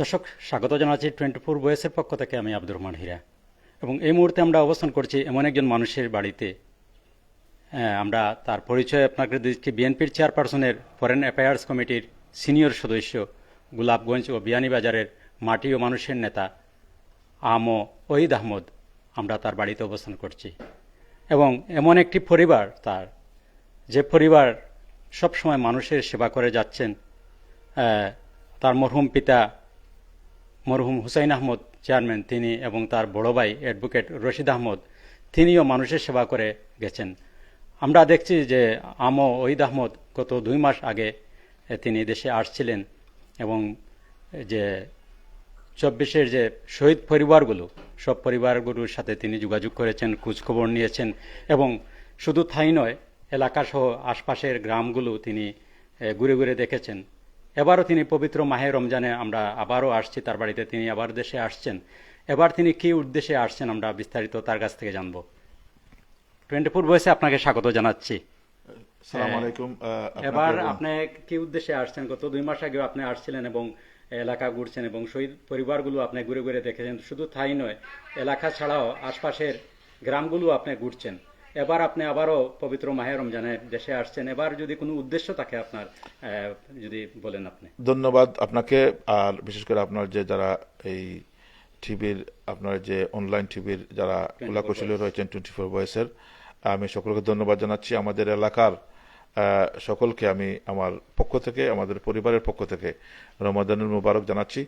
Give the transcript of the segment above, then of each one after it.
দর্শক, স্বাগত জানাচ্ছি টোয়েন্টি ফোর বয়েসের পক্ষ থেকে আমি আব্দুর রহমান হীরা। এবং এই মুহূর্তে আমরা অবস্থান করছি এমন একজন মানুষের বাড়িতে। আমরা তার পরিচয় আপনাকে দিচ্ছি। বিএনপির চেয়ারপারসনের ফরেন অ্যাফেয়ার্স কমিটির সিনিয়র সদস্য, গোলাপগঞ্জ ও বিয়ানীবাজারের মাটি ও মানুষের নেতা আমো ওহিদ আহমদ আমরা তার বাড়িতে অবস্থান করছি। এবং এমন একটি পরিবার তার, যে পরিবার সবসময় মানুষের সেবা করে যাচ্ছেন। তার মরহুম পিতা মরহুম হুসাইন আহমদ, চেয়ারম্যান, তিনি এবং তার বড় ভাই অ্যাডভোকেট রশিদ আহমদ, তিনিও মানুষের সেবা করে গেছেন। আমরা দেখছি যে আমো ওহিদ আহমদ গত দুই মাস আগে তিনি দেশে আসছিলেন এবং যে চব্বিশের যে শহীদ পরিবারগুলো, সব পরিবারগুলোর সাথে তিনি যোগাযোগ করেছেন, খোঁজখবর নিয়েছেন এবং শুধু থাই নয়, এলাকাসহ আশপাশের গ্রামগুলো তিনি ঘুরে ঘুরে দেখেছেন। এবারও তিনি পবিত্র মাহে রমজানে আমরা আবারও আসছি তার বাড়িতে তিনি আবার দেশে আসছেন। এবার তিনি কি উদ্দেশ্যে আসছেন আমরা বিস্তারিত তার কাছ থেকে জানব। টোয়েন্টি ফোর বয়সে আপনাকে স্বাগত জানাচ্ছি। এবার আপনি কি উদ্দেশ্যে আসছেন? গত দুই মাস আগে আপনি আসছিলেন এবং এলাকা ঘুরছেন এবং শহীদ পরিবারগুলো আপনি ঘুরে ঘুরে দেখেছেন। শুধু তাই নয় এলাকা ছাড়াও আশপাশের গ্রামগুলো আপনি ঘুরছেন। এবার আপনি আবারও পবিত্র মাহে রমজানে দেশে আসছেন। এবার যদি কোনো উদ্দেশ্য থাকে আপনার যদি বলেন আপনি। ধন্যবাদ আপনাকে। আর বিশেষ করে আপনার যে যারা এই টিভির আপনার যে অনলাইন টিভির যারা কুলাকুশলী রয়েছেন টোয়েন্টি ফোর বয়সের আমি সকলকে ধন্যবাদ জানাচ্ছি। আমাদের এলাকার সকলকে আমি আমার পক্ষ থেকে আমাদের পরিবারের পক্ষ থেকে রমাদানুল মুবারক জানাচ্ছি।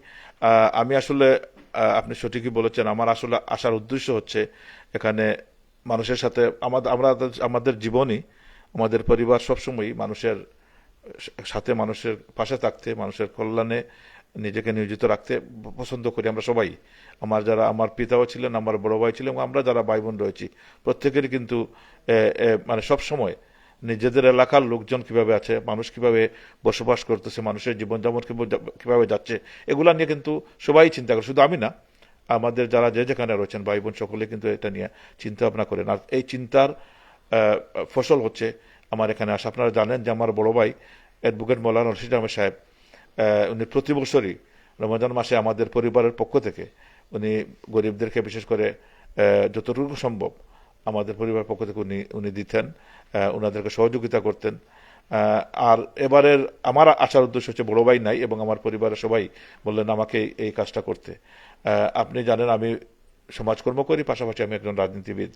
আমি আসলে আপনি সঠিকই বলেছেন। আমার আসলে আসার উদ্দেশ্য হচ্ছে এখানে মানুষের সাথে আমাদের আমরা আমাদের জীবনই, আমাদের পরিবার সবসময়ই মানুষের সাথে, মানুষের পাশে থাকতে, মানুষের কল্যাণে নিজেকে নিয়োজিত রাখতে পছন্দ করি আমরা সবাই। আমার যারা, আমার পিতাও ছিলেন, আমার বড় ভাই ছিলেন, আমরা যারা ভাই বোন রয়েছি, প্রত্যেকেরই কিন্তু মানে সব সময় নিজেদের এলাকার লোকজন কীভাবে আছে, মানুষ কীভাবে বসবাস করতেছে, মানুষের জীবনযাপন কীভাবে যাচ্ছে, এগুলা নিয়ে কিন্তু সবাই চিন্তা করে। শুধু আমি না আমাদের যারা যে যেখানে রয়েছেন ভাই বোন সকলে কিন্তু এটা নিয়ে চিন্তা ভাবনা করেন। আর এই চিন্তার ফসল হচ্ছে আমার এখানে আসা। আপনারা জানেন যে আমার বড় ভাই অ্যাডভোকেট মৌলানা রশিদ আহমেদ সাহেব উনি প্রতি বছরই রমজান মাসে আমাদের পরিবারের পক্ষ থেকে উনি গরিবদেরকে বিশেষ করে যতটুকু সম্ভব আমাদের পরিবার পক্ষ থেকে উনি উনি দিতেন ওনাদেরকে সহযোগিতা করতেন। আর এবারের আমার আসার উদ্দেশ্য হচ্ছে বড় ভাই নাই এবং আমার পরিবারের সবাই বললেন আমাকে এই- কাজটা করতে। আপনি জানেন আমি সমাজকর্ম করি, পাশাপাশি আমি একজন রাজনীতিবিদ।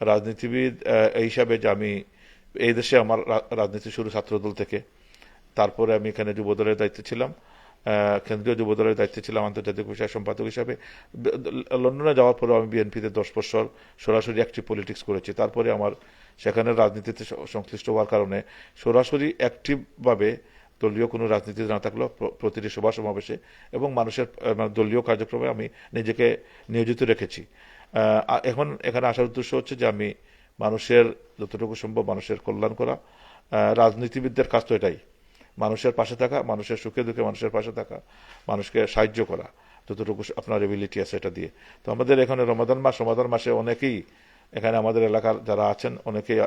রাজনীতিবিদ এই হিসাবে যে আমি এই দেশে আমার রাজনীতি শুরু ছাত্রদল থেকে। তারপরে আমি এখানে যুবদলের দায়িত্বে ছিলাম। কেন্দ্রীয় যুবদলের দায়িত্বে ছিলাম আন্তর্জাতিক বিষয় সম্পাদক হিসাবে। লন্ডনে যাওয়ার পরে আমি বিএনপিতে দশ বছর সরাসরি অ্যাক্টিভ পলিটিক্স করেছি। তারপরে আমার সেখানে রাজনীতিতে সংশ্লিষ্ট হওয়ার কারণে সরাসরি অ্যাক্টিভভাবে দলীয় কোনো রাজনীতি না থাকলেও প্রতিটি সভা সমাবেশে এবং মানুষের মানে দলীয় কার্যক্রমে আমি নিজেকে নিয়োজিত রেখেছি। এখন এখানে আসার উদ্দেশ্য হচ্ছে যে আমি মানুষের যতটুকু সম্ভব মানুষের কল্যাণ করা। রাজনীতিবিদদের কাজ তো এটাই। মানুষের পাশে থাকা, মানুষের সুখে দুঃখে মানুষের পাশে থাকা, মানুষকে সাহায্য করা। যতটুকু আপনার এবিলিটি আছে এটা দিয়ে। তো আমাদের এখানে রমাদান মাস, রমাদান মাসে অনেকেই এখানে আমাদের এলাকার যারা আছেন, অনেকেই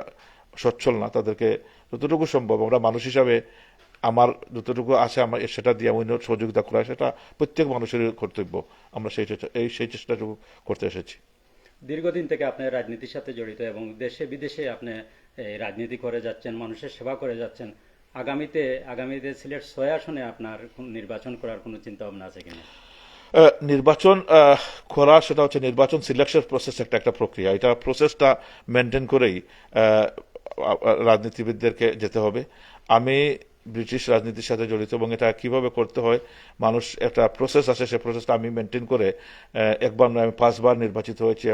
সচ্ছল না, তাদেরকে যতটুকু সম্ভব আমরা মানুষ হিসাবে আমার যতটুকু আছে, আমার সেটা দিয়ে অন্য সহযোগিতা করা, সেটা প্রত্যেক মানুষের কর্তব্য। আমরা সেই এই সেই চেষ্টাটুকু করতে এসেছি। দীর্ঘদিন থেকে আপনি রাজনীতির সাথে জড়িত এবং দেশে বিদেশে আপনি রাজনীতি করে যাচ্ছেন, মানুষের সেবা করে যাচ্ছেন। আগামীতে আগামীতে সিলেট ছয় আসনে আপনার নির্বাচন করার কোনো চিন্তা ভাবনা আছে কিনা? নির্বাচন করা সেটা হচ্ছে নির্বাচন সিলেকশন প্রসেস একটা একটা প্রক্রিয়া। এটা প্রসেসটা মেনটেন করেই রাজনীতিবিদদেরকে যেতে হবে। আমি ব্রিটিশ রাজনীতির সাথে জড়িত এবং এটা কীভাবে করতে হয়, মানুষ একটা প্রসেস আছে, সে প্রসেসটা আমি মেনটেন করে একবার আমি পাঁচবার নির্বাচিত হয়েছি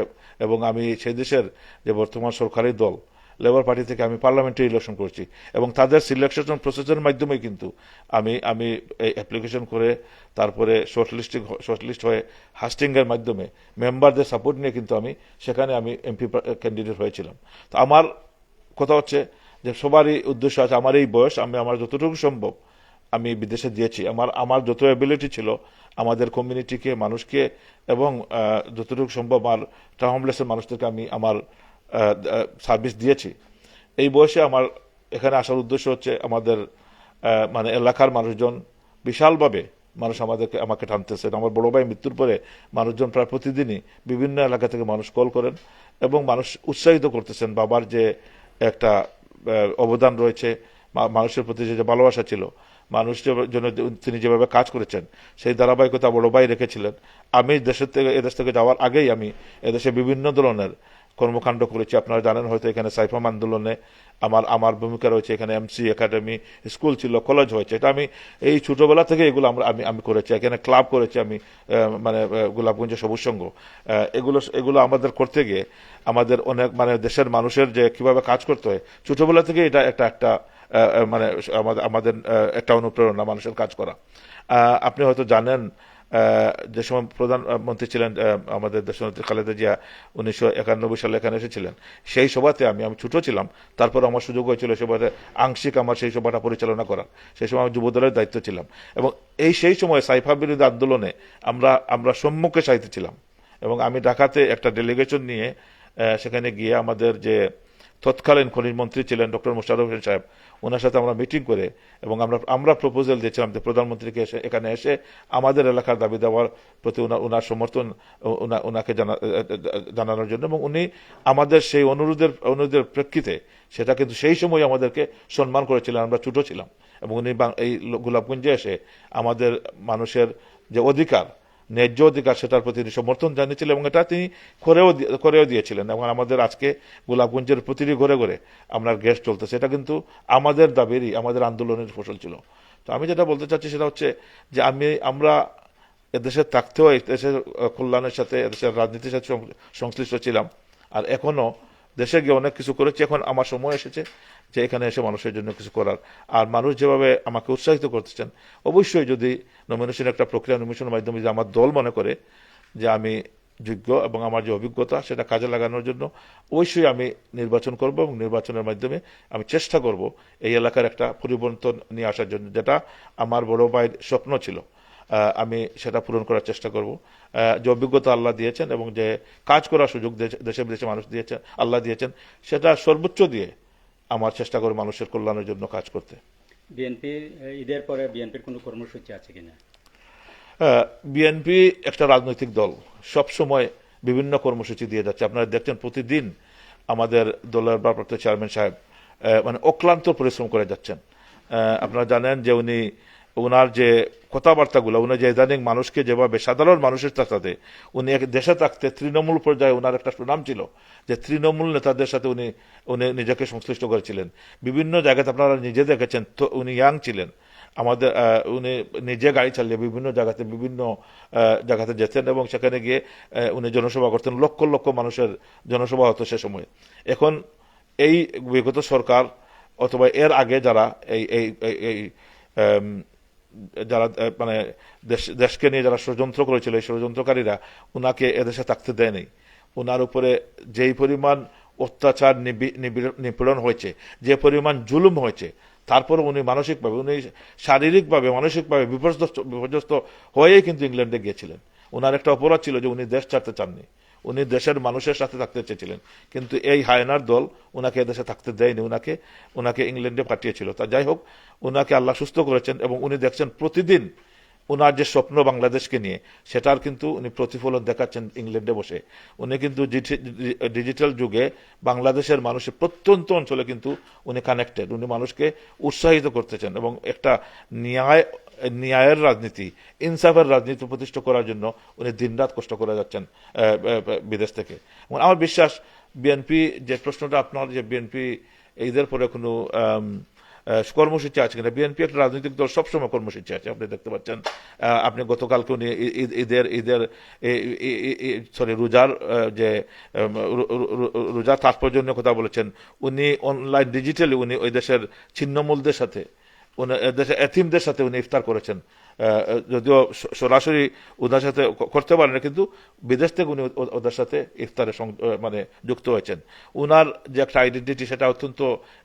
এবং আমি সেই দেশের যে বর্তমান সরকারি দল লেবার পার্টি থেকে আমি পার্লামেন্টে ইলেকশন করছি। এবং তাদের সিলেকশন প্রসেসের মাধ্যমে কিন্তু আমি আমি এই অ্যাপ্লিকেশন করে তারপরে শর্টলিস্টিং শর্টলিস্ট হয়ে হাস্টিংয়ের মাধ্যমে মেম্বারদের সাপোর্ট নিয়ে কিন্তু আমি, সেখানে আমি এমপি ক্যান্ডিডেট হয়েছিলাম। তো আমার কথা হচ্ছে যে সবারই উদ্দেশ্য আছে, আমার এই বয়স, আমি, আমার যতটুকু সম্ভব আমি বিদেশে দিয়েছি। আমার আমার যত অ্যাবিলিটি ছিল, আমাদের কমিউনিটিকে মানুষকে এবং যতটুকু সম্ভব আমার টাউনলেসের মানুষদেরকে আমি, আমার সার্ভিস দিয়েছি। এই বয়সে আমার এখানে আসার উদ্দেশ্য হচ্ছে আমাদের মানে এলাকার মানুষজন বিশালভাবে মানুষ আমাদেরকে, আমাকে টানতেছেন। আমার বড় ভাই মৃত্যুর পরে মানুষজন প্রায় প্রতিদিনই বিভিন্ন এলাকা থেকে মানুষ কল করেন এবং মানুষ উৎসাহিত করতেছেন বাবার যে একটা অবদান রয়েছে মানুষের প্রতি যে ভালোবাসা ছিল মানুষের জন্য তিনি যেভাবে কাজ করেছেন, সেই ধারাবাহিকতা বড় ভাই রেখেছিলেন। আমি দেশের থেকে, এদেশ থেকে যাওয়ার আগেই আমি এদেশে বিভিন্ন ধরনের কর্মকাণ্ড করেছি। আপনারা জানেন হয়তো এখানে সাইফাম আন্দোলনে আমার আমার ভূমিকা রয়েছে। এখানে এমসি একাডেমি স্কুল ছিল কলেজ হয়েছে। এটা আমি এই ছোটোবেলা থেকে এগুলো আমরা আমি আমি করেছি। এখানে ক্লাব করেছি আমি মানে আহ, গোলাপগঞ্জ সবুজ সংঘ এগুলো এগুলো আমাদের করতে গিয়ে আমাদের অনেক মানে দেশের মানুষের যে কীভাবে কাজ করতে হয় ছোটোবেলা থেকে এটা একটা একটা মানে আমাদের আমাদের একটা অনুপ্রেরণা মানুষের কাজ করা। আপনি হয়তো জানেন যে সময় প্রধানমন্ত্রী ছিলেন আমাদের দেশনেত্রী খালেদা জিয়া উনিশশো একানব্বই সালে এখানে এসেছিলেন। সেই সভাতে আমি আমি ছোট ছিলাম। তারপর আমার সুযোগ হয়েছিল সভাতে আংশিক আমার সেই সভাটা পরিচালনা করার। সেই সময় আমি যুবদলের দায়িত্ব ছিলাম। এবং এই সেই সময় সাইফা বিরোধী আন্দোলনে আমরা আমরা সম্মুখে সাহিত্য ছিলাম। এবং আমি ঢাকাতে একটা ডেলিগেশন নিয়ে সেখানে গিয়ে আমাদের যে তৎকালীন খনিজ মন্ত্রী ছিলেন ডক্টর মুশারফ হোসেন সাহেব। ওনার সাথে আমরা মিটিং করে এবং আমরা আমরা প্রপোজাল দিয়েছিলাম যে প্রধানমন্ত্রীকে এসে, এখানে এসে আমাদের এলাকার দাবি দেওয়ার প্রতি ওনার সমর্থন ওনাকে জানা- জানানোর জন্য এবং উনি আমাদের সেই অনুরোধের অনুরোধের প্রেক্ষিতে সেটা কিন্তু সেই সময় আমাদেরকে সম্মান করেছিলেন, আমরা ছোট ছিলাম এবং উনি এই গোলাপগঞ্জে এসে আমাদের মানুষের যে অধিকার ন্যায্য অধিকার সেটার প্রতি তিনি সমর্থন জানিয়েছিলেন এবং এটা তিনি করেও করেও দিয়েছিলেন এবং আমাদের আজকে গোলাপগঞ্জের প্রতিটি ঘরে ঘরে আপনার গ্যাস চলতেছে। এটা কিন্তু আমাদের দাবিরই, আমাদের আন্দোলনের ফসল ছিল। তো আমি যেটা বলতে চাচ্ছি সেটা হচ্ছে যে আমি, আমরা এদেশে থাকতেও দেশের কল্যাণের সাথে, এদেশের রাজনীতির সাথে সংশ্লিষ্ট ছিলাম। আর এখনও দেশে গিয়ে অনেক কিছু করেছি, এখন আমার সময় এসেছে যে এখানে এসে মানুষের জন্য কিছু করার। আর মানুষ যেভাবে আমাকে উৎসাহিত করতেছেন, অবশ্যই যদি নমিনেশন একটা প্রক্রিয়া নমিনেশনের মাধ্যমে যদি আমার দল মনে করে যে আমি যোগ্য এবং আমার যে অভিজ্ঞতা সেটা কাজে লাগানোর জন্য, অবশ্যই আমি নির্বাচন করব এবং নির্বাচনের মাধ্যমে আমি চেষ্টা করব এই এলাকার একটা পরিবর্তন নিয়ে আসার জন্য, যেটা আমার বড় ভাইয়ের স্বপ্ন ছিল। আমি সেটা পূরণ করার চেষ্টা করব। যে অভিজ্ঞতা আল্লাহ দিয়েছেন এবং যে কাজ করার সুযোগ দেশ- দেশে বিদেশে মানুষ দিয়েছেন আল্লাহ দিয়েছেন সেটা সর্বোচ্চ দিয়ে আমার চেষ্টা করে মানুষের কল্যাণের জন্য কাজ করতে। বিএনপি ঈদের পরে বিএনপির কোনো কর্মসূচি আছে কিনা? বিএনপি একটা রাজনৈতিক দল সব সময় বিভিন্ন কর্মসূচি দিয়ে যাচ্ছে। আপনারা দেখছেন প্রতিদিন আমাদের দলের ভারপ্রাপ্ত চেয়ারম্যান সাহেব মানে অক্লান্ত পরিশ্রম করে যাচ্ছেন। আপনারা জানেন যে উনি ওনার যে কথাবার্তাগুলো, উনি যে ইদানিং মানুষকে যেভাবে, সাধারণ মানুষের সাথে, উনি এক দেশে থাকতে তৃণমূল পর্যায়ে ওনার একটা সুনাম ছিল যে তৃণমূল নেতাদের সাথে উনি উনি নিজেকে সংশ্লিষ্ট করেছিলেন। বিভিন্ন জায়গাতে আপনারা নিজে দেখেছেন, তো উনি ইয়াং ছিলেন। আমাদের উনি নিজে গাড়ি চালিয়ে বিভিন্ন জায়গাতে বিভিন্ন জায়গাতে যেতেন এবং সেখানে গিয়ে উনি জনসভা করতেন, লক্ষ লক্ষ মানুষের জনসভা হতো সে সময়ে। এখন এই বিগত সরকার অথবা এর আগে যারা এই এই, এই- যারা মানে দেশ, দেশকে নিয়ে যারা ষড়যন্ত্র করেছিল, এই ষড়যন্ত্রকারীরা ওনাকে এদেশে থাকতে দেয়নি। ওনার উপরে যেই পরিমাণ অত্যাচার নিপীড়ন হয়েছে, যে পরিমাণ জুলুম হয়েছে, তারপর উনি মানসিকভাবে, উনি শারীরিকভাবে, মানসিকভাবে বিপর্যস্ত বিপর্যস্ত হয়েই কিন্তু ইংল্যান্ডে গিয়েছিলেন। ওনার একটা অপরাধ ছিল যে উনি দেশ ছাড়তে চাননি। উনি দেশের মানুষের সাথে থাকতে চেয়েছিলেন। কিন্তু এই হায়নার দল ওনাকে দেশে থাকতে দেয়নি ওনাকে ওনাকে ইংল্যান্ডে পাঠিয়েছিল। তা যাই হোক ওনাকে আল্লাহ সুস্থ করেছেন এবং উনি দেখছেন প্রতিদিন ওনার যে স্বপ্ন বাংলাদেশকে নিয়ে, সেটার কিন্তু উনি প্রতিফলন দেখাচ্ছেন ইংল্যান্ডে বসে। উনি কিন্তু ডিজিটাল যুগে বাংলাদেশের মানুষের প্রত্যন্ত অঞ্চলে কিন্তু উনি কানেক্টেড উনি মানুষকে উৎসাহিত করতেছেন এবং একটা ন্যায় ন্যায়ের রাজনীতি, ইনসাফের রাজনীতি প্রতিষ্ঠা করার জন্য উনি দিনরাত কষ্ট করে যাচ্ছেন বিদেশ থেকে। আমার বিশ্বাস বিএনপি যে প্রশ্নটা আপনার যে বিএনপি ঈদের পরে কোনো কর্মসূচি আছে কিনা? বিএনপি একটা রাজনৈতিক দল সবসময় কর্মসূচি আছে, আপনি দেখতে পাচ্ছেন। আপনি গতকালকে উনি ঈদের ঈদের সরি রোজার যে রোজার তাৎপর্য কথা বলেছেন, উনি অনলাইন ডিজিটালি উনি ওই দেশের ছিন্নমূলদের সাথে উনি, এ দেশের এথিমদের সাথে উনি ইফতার করেছেন। যদিও সরাসরি ওদের সাথে করতে পারেন, কিন্তু বিদেশ থেকে উনি ওদের সাথে ইফতারে মানে যুক্ত হয়েছেন। উনার যে একটা আইডেন্টিটি সেটা অত্যন্ত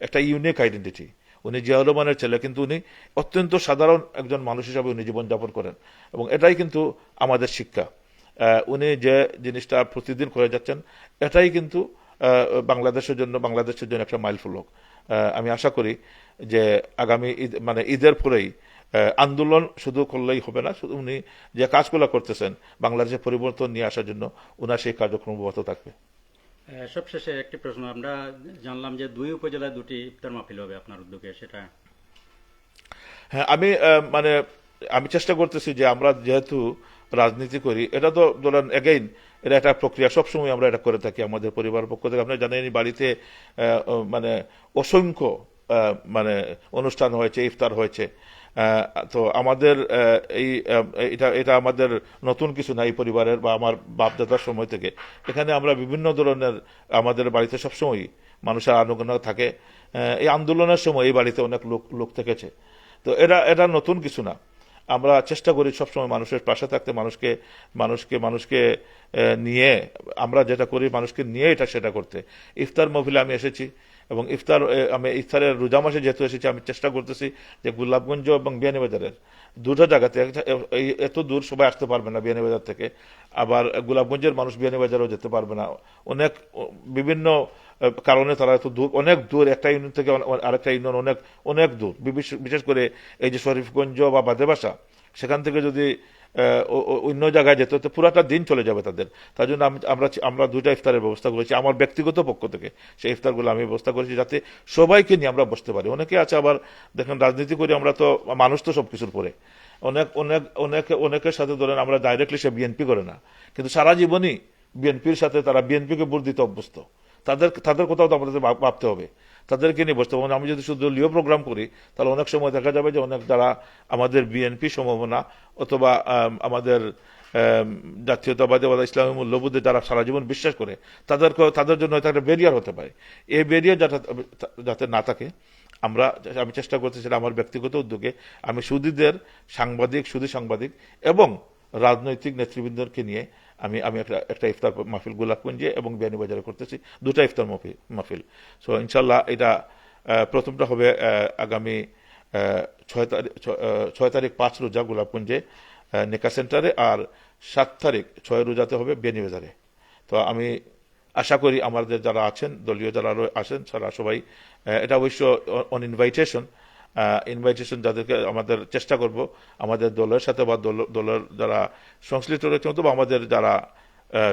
একটা ইউনিক আইডেন্টিটি উনি জিয়া রহমানের ছেলে, কিন্তু উনি অত্যন্ত সাধারণ একজন মানুষ হিসাবে উনি জীবনযাপন করেন। এবং এটাই কিন্তু আমাদের শিক্ষা। উনি যে জিনিসটা প্রতিদিন করে যাচ্ছেন, এটাই কিন্তু বাংলাদেশের জন্য বাংলাদেশের জন্য একটা মাইল ফলক আমি আশা করি যে আগামী ঈদ মানে ঈদের পরেই আন্দোলন শুধু করলেই হবে না শুধু উনি যে কাজগুলো করতেছেন বাংলাদেশে পরিবর্তন নিয়ে আসার জন্য উনার সেই কার্যক্রম অব্যাহত থাকবে। সবশেষে একটি প্রশ্ন আমরা জানলাম যে দুই উপজেলায় দুটি ইফতার মাহফিল হবে আপনার উদ্যোগে সেটা? হ্যাঁ আমি মানে আমি চেষ্টা করতেছি যে আমরা যেহেতু রাজনীতি করি, এটা তো ধরেন এগেইন এটা একটা প্রক্রিয়া, সবসময় আমরা এটা করে থাকি আমাদের পরিবার পক্ষ থেকে। আপনারা জানেন বাড়িতে মানে অসংখ্য মানে অনুষ্ঠান হয়েছে, ইফতার হয়েছে। তো আমাদের এই এটা এটা আমাদের নতুন কিছু না এই পরিবারের বা আমার বাপদাদার সময় থেকে। এখানে আমরা বিভিন্ন ধরনের আমাদের বাড়িতে সবসময়ই মানুষের আনুগণ্য থাকে। এই আন্দোলনের সময় এই বাড়িতে অনেক লোক লোক থেকেছে। তো এটা এটা নতুন কিছু না। আমরা চেষ্টা করি সবসময় মানুষের পাশে থাকতে, মানুষকে মানুষকে মানুষকে নিয়ে, আমরা যেটা করি মানুষকে নিয়ে এটা সেটা করতে। ইফতার মহফিলে আমি এসেছি এবং ইফতার আমি ইফতারের রোজা মাসে যেহেতু এসেছি, আমি চেষ্টা করতেছি যে গোলাপগঞ্জ এবং বিয়ানীবাজারের দুটো জায়গাতে এত দূর সবাই আসতে পারবে না বিয়ানীবাজার থেকে। আবার গোলাপগঞ্জের মানুষ বিয়ানীবাজারও যেতে পারবে না। অনেক বিভিন্ন কারণে তারা এত দূর, অনেক দূর, একটা ইউনিয়ন থেকে আরেকটা ইউনিয়ন অনেক অনেক দূর। বিশেষ করে এই যে শরীফগঞ্জ বা বাদেবাসা সেখান থেকে যদি অন্য জায়গায় যেতে হতে পুরাটা দিন চলে যাবে তাদের। তার জন্য আমি- আমরা আমরা দুইটা ইফতারের ব্যবস্থা করেছি, আমার ব্যক্তিগত পক্ষ থেকে। সেই ইফতারগুলো আমি ব্যবস্থা করেছি যাতে সবাইকে নিয়ে আমরা বসতে পারি। অনেকে আছে আবার, দেখেন রাজনীতি করি আমরা তো, মানুষ তো সব কিছুর পরে। অনেক অনেক, অনেকে, অনেকের সাথে ধরেন আমরা ডাইরেক্টলি সে বিএনপি করে না। কিন্তু সারা জীবনই বিএনপির সাথে তারা বিএনপিকে ভোট দিতে অভ্যস্ত। তাদের তাদের কোথাও তো আমাদের ভাবতে হবে। তাদেরকে নিয়ে বসতে হবে। আমি যদি শুধু দলীয় প্রোগ্রাম করি, তাহলে অনেক সময় দেখা যাবে যে অনেক যারা আমাদের বিএনপি সম্ভাবনা অথবা আমাদের জাতীয়তাবাদী বা ইসলামী মূল্যবোধে যারা সারা জীবন বিশ্বাস করে তাদেরকে তাদের জন্য একটা ব্যারিয়ার হতে পারে। এই ব্যারিয়ার যাতে যাতে না থাকে, আমরা, আমি চেষ্টা করতে সেটা আমার ব্যক্তিগত উদ্যোগে, আমি সুদীদের সাংবাদিক, সুদী সাংবাদিক এবং রাজনৈতিক নেতৃবৃন্দকে নিয়ে আমি আমি একটা একটা ইফতার মাহফিল গোলাপগঞ্জে এবং বিয়ানীবাজারে করতেছি। দুটা ইফতার মাহফিল। সো ইনশাল্লাহ এটা প্রথমটা হবে আগামী ছয় তারিখ ছয় তারিখ পাঁচ রোজা গোলাপগঞ্জে নেকা সেন্টারে আর সাত তারিখ ছয় রোজাতে হবে বিয়ানীবাজারে তো আমি আশা করি আমাদের যারা আছেন, দলীয় যারা আছেন তারা সবাই এটা অবশ্য অন ইনভাইটেশন ইনভাইটেশন যাদেরকে আমাদের চেষ্টা করব, আমাদের দলের সাথে বা দল- দলের যারা সংশ্লিষ্ট রয়েছে অথবা আমাদের যারা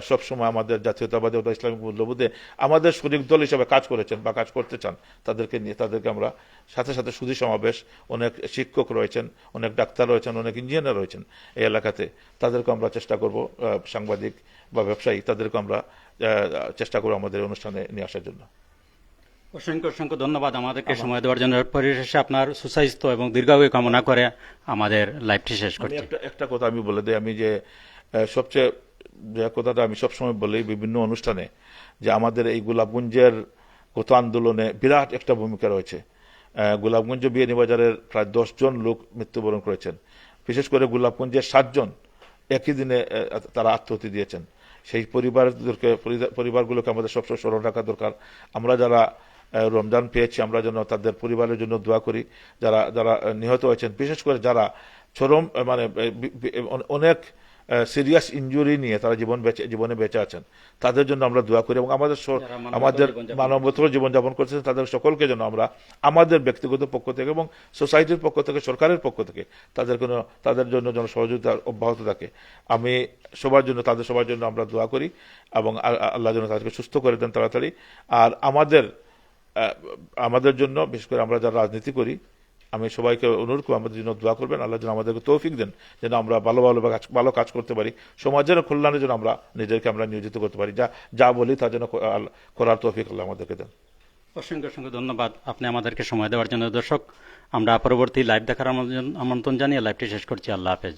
সবসময় আমাদের জাতীয়তাবাদী বা ইসলামিক মূল্যবোধে আমাদের শরিক দল হিসেবে কাজ করেছেন বা কাজ করতে চান, তাদেরকে নিয়ে, তাদেরকে আমরা সাথে সাথে সুধী সমাবেশ, অনেক শিক্ষক রয়েছেন, অনেক ডাক্তার রয়েছেন, অনেক ইঞ্জিনিয়ার রয়েছেন এই এলাকাতে, তাদেরকে আমরা চেষ্টা করব সাংবাদিক বা ব্যবসায়ী, তাদেরকে আমরা চেষ্টা করব আমাদের অনুষ্ঠানে নিয়ে আসার জন্য। অসংখ্য অসংখ্য ধন্যবাদ আমাদেরকে সময় দেওয়ার জন্য। পরিশেষে আপনার সুস্বাস্থ্য এবং দীর্ঘায়ু কামনা করে আমাদের লাইফটি শেষ করছি। একটা একটা কথা আমি বলে দিই আমি যে সবচেয়ে যে কথাটা আমি সবসময় বলি বিভিন্ন অনুষ্ঠানে যে আমাদের এই গোলাপগঞ্জের গত আন্দোলনে বিরাট একটা ভূমিকা রয়েছে। গোলাপগঞ্জ বিয়ানীবাজারের প্রায় দশজন লোক মৃত্যুবরণ করেছেন। বিশেষ করে গোলাপগঞ্জের সাতজন একই দিনে তারা আত্মহতি দিয়েছেন। সেই পরিবারদেরকে পরিবারগুলোকে আমাদের সবসময় স্মরণ রাখা দরকার। আমরা যারা রমজান পেয়েছি আমরা যেন তাদের পরিবারের জন্য দোয়া করি। যারা যারা নিহত হয়েছেন বিশেষ করে যারা চরম মানে অনেক সিরিয়াস ইনজুরি নিয়ে তারা জীবন বেঁচে জীবনে বেঁচে আছেন তাদের জন্য আমরা দোয়া করি এবং আমাদের আমাদের মানবতর জীবনযাপন করছেন তাদের সকলকে যেন আমরা আমাদের ব্যক্তিগত পক্ষ থেকে এবং সোসাইটির পক্ষ থেকে সরকারের পক্ষ থেকে তাদের কোনো তাদের জন্য যেন সহযোগিতা অব্যাহত থাকে। আমি সবার জন্য তাদের সবার জন্য আমরা দোয়া করি এবং আল্লাহ যেন তাদেরকে সুস্থ করে দেন তাড়াতাড়ি। আর আমাদের আমাদের জন্য, বিশেষ করে আমরা যারা রাজনীতি করি, আমি সবাইকে অনুরোধ করব, আমাদের জন্য দোয়া করবেন, আল্লাহ যেন আমাদেরকে তৌফিক দেন, যেন আমরা ভালো ভালো ভালো কাজ করতে পারি, সমাজের কল্যাণের জন্য আমরা নিজেদেরকে আমরা নিয়োজিত করতে পারি, যা যা বলি তা যেন ক- আল- করার তৌফিক আল্লাহ আমাদেরকে দেন। অসংখ্য অসংখ্য ধন্যবাদ, আপনি আমাদেরকে সময় দেওয়ার জন্য। দর্শক, আমরা পরবর্তী লাইভ দেখার আমন্ত্রণ জানিয়ে লাইভটি শেষ করছি। আল্লাহ হাফেজ।